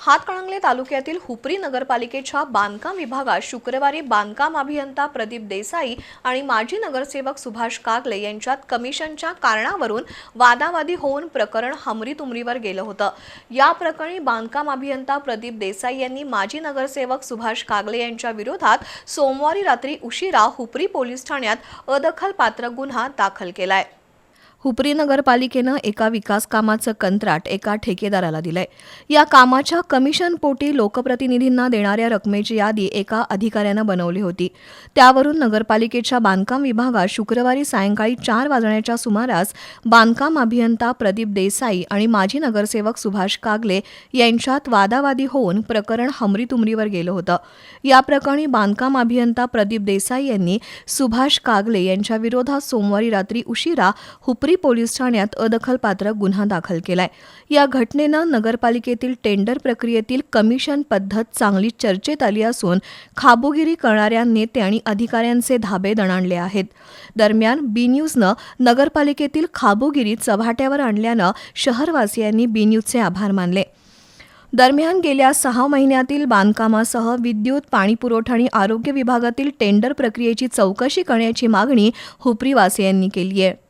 हातकणंगले तालुक्यातील हुपरी नगरपालिकेच्या बांधकाम विभागात शुक्रवारी बांधकाम अभियंता प्रदीप देसाई आणि माजी नगरसेवक सुभाष कागले यांच्यात कमिशनच्या कारणावरून वादावादी होऊन प्रकरण हमरीतुमरीवर गेलं होतं. या प्रकरणी बांधकाम अभियंता प्रदीप देसाई यांनी माजी नगरसेवक सुभाष कागले यांच्या विरोधात सोमवारी रात्री उशिरा हुपरी पोलीस ठाण्यात अदखलपात्र गुन्हा दाखल केलाय. हुपरी नगरपालिकेनं एका विकास कामाचं कंत्राट एका ठेकेदाराला दिलंय. या कामाच्या कमिशन पोटी लोकप्रतिनिधींना देणाऱ्या रकमेची यादी एका अधिकाऱ्यानं बनवली होती. त्यावरून नगरपालिकेच्या बांधकाम विभागात शुक्रवारी सायंकाळी चार वाजण्याच्या सुमारास बांधकाम अभियंता प्रदीप देसाई आणि माजी नगरसेवक सुभाष कागले यांच्यात वादावादी होऊन प्रकरण हमरीतुमरीवर गेलं होतं. या प्रकरणी बांधकाम अभियंता प्रदीप देसाई यांनी सुभाष कागले यांच्या विरोधात सोमवारी रात्री उशिरा हुपरी पोलीस ठाण्यात अदखलपात्र गुन्हा दाखल केलाय. या घटनेनं नगरपालिकेतील टेंडर प्रक्रियेतील कमिशन पद्धत चांगली चर्चेत आली असून खाबोगिरी करणाऱ्या नेते आणि अधिकाऱ्यांचे धाबे दणाणले आहेत. दरम्यान बी न्यूजनं नगरपालिकेतील खाबोगिरी चव्हाट्यावर आणल्यानं शहरवासियांनी बी न्यूजचे आभार मानले. दरम्यान गेल्या सहा महिन्यातील बांधकामासह विद्युत पाणीपुरवठा आणि आरोग्य विभागातील टेंडर प्रक्रियेची चौकशी करण्याची मागणी हुपरीवासियांनी केली आहे